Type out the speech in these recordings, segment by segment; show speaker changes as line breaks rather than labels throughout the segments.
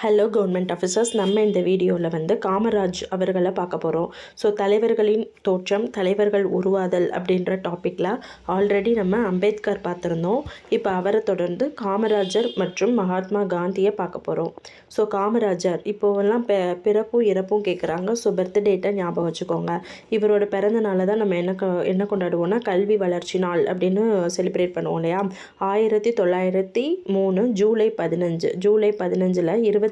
Hello government officers நம்ம இந்த வீடியோவில் வந்து காமராஜ் அவர்களை பார்க்க போகிறோம் ஸோ தலைவர்களின் தோற்றம் தலைவர்கள் உருவாதல் அப்படின்ற டாப்பிக்கில் ஆல்ரெடி நம்ம அம்பேத்கர் பார்த்துருந்தோம். இப்போ அவரை தொடர்ந்து காமராஜர் மற்றும் மகாத்மா காந்தியை பார்க்க போகிறோம் ஸோ காமராஜர் இப்போவெல்லாம் பெ பிறப்பும் இறப்பும் கேட்குறாங்க ஸோ பர்த்டேட்டை ஞாபகம் வச்சுக்கோங்க. இவரோட பிறந்த நாளை தான் நம்ம என்ன க என்ன கொண்டாடுவோம்னா கல்வி வளர்ச்சி நாள் அப்படின்னு செலிப்ரேட் பண்ணுவோம் இல்லையா? ஆயிரத்தி தொள்ளாயிரத்தி மூணு ஜூலை பதினஞ்சு ஜூலை பதினஞ்சில் இருபத்தி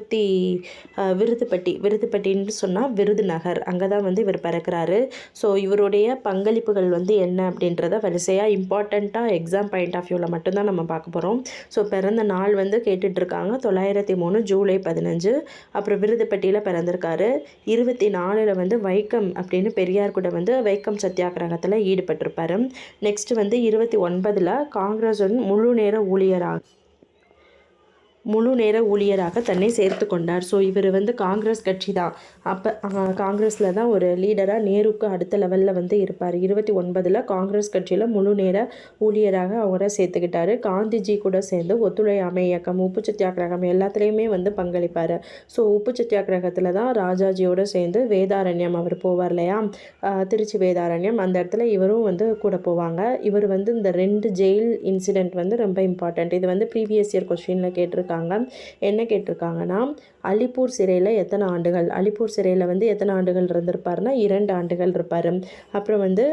அஹ், விருதுப்பட்டி விருதுப்பட்டின்னு சொன்னால் விருதுநகர் அங்கே தான் வந்து இவர் பிறக்கிறாரு. ஸோ இவருடைய பங்களிப்புகள் வந்து என்ன அப்படின்றத வரிசையாக இம்பார்ட்டண்ட்டாக எக்ஸாம் பாயிண்ட் ஆஃப் வியூவில் மட்டும்தான் நம்ம பார்க்க போகிறோம் ஸோ பிறந்த நாள் வந்து கேட்டுட்ருக்காங்க. தொள்ளாயிரத்தி மூணு ஜூலை பதினஞ்சு. அப்புறம் விருதுப்பட்டியில் பிறந்திருக்காரு. இருபத்தி நாலில் வந்து வைக்கம் அப்படின்னு பெரியார் கூட வந்து வைக்கம் சத்தியாகிரகத்தில் ஈடுபட்டிருப்பாரு. நெக்ஸ்ட் வந்து இருபத்தி ஒன்பதில் காங்கிரஸ் முழு நேர ஊழியராக முழு நேர ஊழியராக தன்னை சேர்த்து கொண்டார். ஸோ இவர் வந்து காங்கிரஸ் கட்சி தான் அப்போ காங்கிரஸில் தான் ஒரு லீடராக நேருக்கு அடுத்த லெவலில் வந்து இருப்பார். இருபத்தி ஒன்பதில் காங்கிரஸ் கட்சியில் முழு நேர ஊழியராக அவரை சேர்த்துக்கிட்டாரு. காந்திஜி கூட சேர்ந்து ஒத்துழையாமை இயக்கம் உப்பு சத்தியாகிரகம் எல்லாத்துலேயுமே வந்து பங்களிப்பார். ஸோ உப்பு சத்தியாகிரகத்தில் தான் ராஜாஜியோட சேர்ந்து வேதாரண்யம் அவர் போவார் இல்லையா? திருச்சி வேதாரண்யம் அந்த இடத்துல இவரும் வந்து கூட போவாங்க. இவர் வந்து இந்த ரெண்டு ஜெயில் இன்சிடெண்ட் வந்து ரொம்ப இம்பார்ட்டண்ட் இது வந்து ப்ரீவியஸ் இயர் கொஸ்டினில் கேட்டிருக்காங்க. என்ன கேட்டிருக்காங்கன்னா அலிப்பூர் சிறையில் எத்தனை ஆண்டுகள்? அலிப்பூர் சிறையில் வந்து எத்தனை ஆண்டுகள் இருந்திருப்பாருன்னா இரண்டு ஆண்டுகள் இருப்பார். அப்புறம் வந்து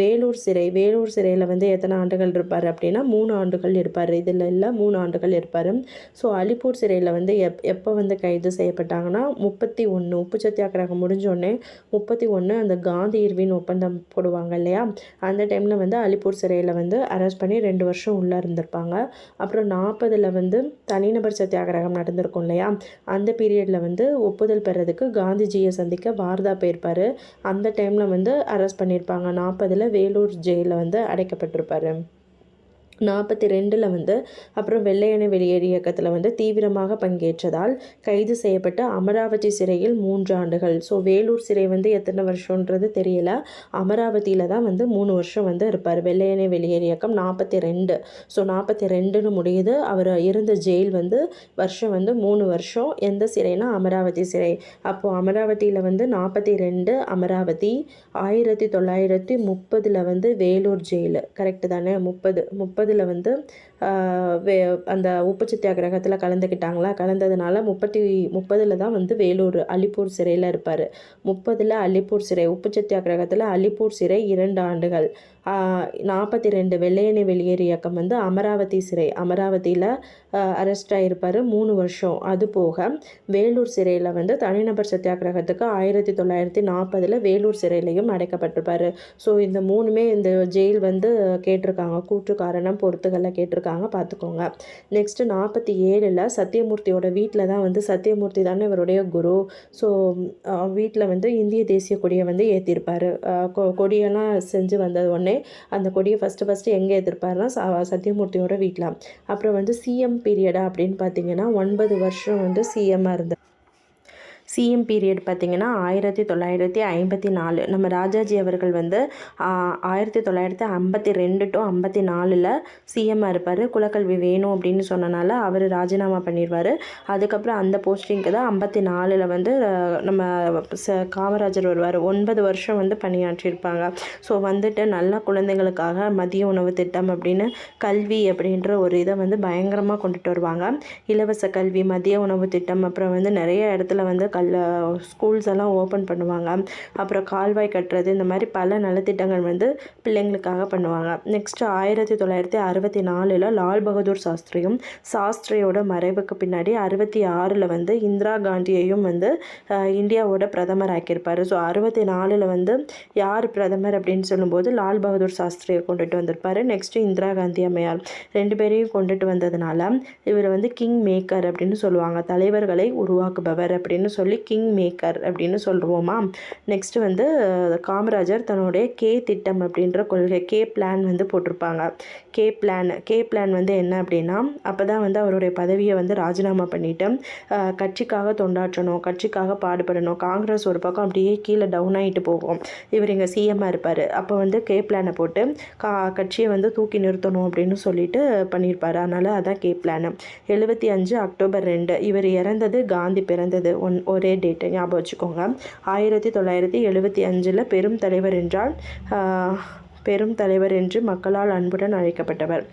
வேலூர் சிறை வேலூர் சிறையில் வந்து எத்தனை ஆண்டுகள் இருப்பார் அப்படின்னா மூணு ஆண்டுகள் இருப்பார். இதில் இல்லை மூணு ஆண்டுகள் இருப்பார். ஸோ அலிப்பூர் சிறையில் வந்து எப் எப்போ வந்து கைது செய்யப்பட்டாங்கன்னா முப்பத்தி ஒன்று உப்பு சத்தியாகிரகம் முடிஞ்சோடனே முப்பத்தி ஒன்று அந்த காந்தி இர்வின் ஒப்பந்தம் போடுவாங்க இல்லையா? அந்த டைமில் வந்து அலிப்பூர் சிறையில் வந்து அரெஸ்ட் பண்ணி ரெண்டு வருஷம் உள்ளே இருந்திருப்பாங்க. அப்புறம் நாற்பதில் வந்து தனிநபர் சத்தியாகிரகம் நடந்திருக்கும் இல்லையா? அந்த பீரியடில் வந்து ஒப்புதல் பெறதுக்கு காந்திஜியை சந்திக்க வார்தா போயிருப்பார். அந்த டைமில் வந்து அரெஸ்ட் பண்ணியிருப்பாங்க. நாற்பதில் வேலூர் ஜெயிலில் வந்து அடைக்கப்பட்டிருப்பாரு. நாற்பத்தி ரெண்டில் வந்து அப்புறம் வெள்ளையனை வெளியேறு இயக்கத்தில் வந்து தீவிரமாக பங்கேற்றதால் கைது செய்யப்பட்டு அமராவதி சிறையில் மூன்று ஆண்டுகள். ஸோ வேலூர் சிறை வந்து எத்தனை வருஷன்றது தெரியல. அமராவதியில் தான் வந்து மூணு வருஷம் வந்து இருப்பார். வெள்ளையனை வெளியேறு இயக்கம் நாற்பத்தி ரெண்டு ஸோ நாற்பத்தி ரெண்டுன்னு முடியுது. அவர் இருந்த ஜெயில் வந்து வருஷம் வந்து மூணு வருஷம். எந்த சிறைனா அமராவதி சிறை. அப்போது அமராவதியில் வந்து நாற்பத்தி ரெண்டு அமராவதி ஆயிரத்தி தொள்ளாயிரத்தி முப்பதில் வந்து வேலூர் ஜெயில். கரெக்டு தானே? முப்பது முப்பதில் வந்து வே அந்த உப்பு சத்தியாகிரகத்தில் கலந்துக்கிட்டாங்களா கலந்ததுனால முப்பத்தி முப்பதில் தான் வந்து வேலூர் அலிப்பூர் சிறையில் இருப்பார். முப்பதில் அலிப்பூர் சிறை உப்பு சத்தியாகிரகத்தில் அலிப்பூர் சிறை இரண்டு ஆண்டுகள். நாற்பத்தி ரெண்டு வெள்ளையணி வெளியேறு இயக்கம் வந்து அமராவதி சிறை. அமராவதியில் அரெஸ்ட் ஆகிருப்பார் மூணு வருஷம். அது போக வேலூர் சிறையில் வந்து தனிநபர் சத்தியாகிரகத்துக்கு ஆயிரத்தி தொள்ளாயிரத்தி நாற்பதில் வேலூர் சிறையிலையும் அடைக்கப்பட்டிருப்பார். ஸோ இந்த மூணுமே இந்த ஜெயில் வந்து கேட்டிருக்காங்க. கூற்று காரணம் பொறுத்துகளில் கேட்டிருக்காங்க. பார்த்துக்கோங்க நெக்ஸ்ட்டு நாற்பத்தி ஏழில் சத்தியமூர்த்தியோட வீட்டில் தான் வந்து சத்தியமூர்த்தி தானே இவருடைய குரு. ஸோ வீட்டில் வந்து இந்திய தேசிய கொடியை வந்து ஏற்றிருப்பார் கொடியெல்லாம் செஞ்சு வந்தது உடனே அந்த கொடியை ஃபஸ்ட்டு ஃபஸ்ட்டு எங்கே ஏற்றிருப்பாருன்னா சத்தியமூர்த்தியோட வீட்டில் அப்புறம் வந்து சிஎம் பீரியடா அப்படின்னு பார்த்தீங்கன்னா ஒன்பது வருஷம் வந்து சிஎம்மாக இருந்தார் சிஎம் பீரியட் பார்த்திங்கன்னா ஆயிரத்தி தொள்ளாயிரத்தி ஐம்பத்தி நாலு. நம்ம ராஜாஜி அவர்கள் வந்து ஆயிரத்தி தொள்ளாயிரத்தி ஐம்பத்தி ரெண்டு டு ஐம்பத்தி நாலில் சிஎம்மாக இருப்பார். குலக்கல்வி வேணும் அப்படின்னு சொன்னனால அவர் ராஜினாமா பண்ணிடுவார் அதுக்கப்புறம் அந்த போஸ்டிங்க்கு தான் ஐம்பத்தி நாலில் வந்து நம்ம ச காமராஜர் வருவார். ஒன்பது வருஷம் வந்து பணியாற்றியிருப்பாங்க ஸோ வந்துட்டு நல்ல குழந்தைகளுக்காக மதிய உணவு திட்டம் அப்படின்னு கல்வி அப்படின்ற ஒரு இதை வந்து பயங்கரமாக கொண்டுட்டு வருவாங்க. இலவச கல்வி மதிய உணவு திட்டம் அப்புறம் வந்து நிறைய இடத்துல வந்து கல் ஸ்கூல்ஸ் எல்லாம் ஓப்பன் பண்ணுவாங்க. அப்புறம் கால்வாய் கட்டுறது இந்த மாதிரி பல நலத்திட்டங்கள் வந்து பிள்ளைங்களுக்காக பண்ணுவாங்க. நெக்ஸ்ட்டு ஆயிரத்தி தொள்ளாயிரத்தி அறுபத்தி நாலில் லால் பகதூர் சாஸ்திரியும் சாஸ்திரியோட மறைவுக்கு பின்னாடி அறுபத்தி ஆறில் வந்து இந்திரா காந்தியையும் வந்து இந்தியாவோட பிரதமர் ஆக்கியிருப்பார். ஸோ அறுபத்தி நாலில் வந்து யார் பிரதமர் அப்படின்னு சொல்லும்போது லால் பகதூர் சாஸ்திரியை கொண்டுட்டு வந்திருப்பார். நெக்ஸ்ட்டு இந்திரா காந்தி அம்மையார். ரெண்டு பேரையும் கொண்டுட்டு வந்ததுனால இவர் வந்து கிங் மேக்கர் அப்படின்னு சொல்லுவாங்க. தலைவர்களை உருவாக்குபவர் அப்படின்னு சொல்லுவாங்க. சொல்லி கிங் மேக்கர் அப்படின்னு சொல்லுவோமா? நெக்ஸ்ட்டு வந்து காமராஜர் தன்னுடைய கே திட்டம் அப்படின்ற கொள்கை கே பிளான் வந்து போட்டிருப்பாங்க. கே பிளான் கே பிளான் வந்து என்ன அப்படின்னா அப்போ தான் வந்து அவருடைய பதவியை வந்து ராஜினாமா பண்ணிவிட்டு கட்சிக்காக தொண்டாற்றணும் கட்சிக்காக பாடுபடணும். காங்கிரஸ் ஒரு பக்கம் அப்படியே கீழே டவுன் ஆகிட்டு போகும். இவர் இங்கே சிஎம்மாக இருப்பார். அப்போ வந்து கே பிளானை போட்டு கா கட்சியை வந்து தூக்கி நிறுத்தணும் அப்படின்னு சொல்லிட்டு பண்ணியிருப்பார். அதனால் அதான் கே பிளான் எழுபத்தி அஞ்சு அக்டோபர் ரெண்டு இவர் இறந்தது காந்தி பிறந்தது. ஒன் ஒரே டேட்டு ஞாபகம் வச்சுக்கோங்க. ஆயிரத்தி தொள்ளாயிரத்தி எழுபத்தி அஞ்சில் பெரும் தலைவர் என்றால் பெரும் தலைவர் என்று மக்களால் அன்புடன் அழைக்கப்பட்டவர்.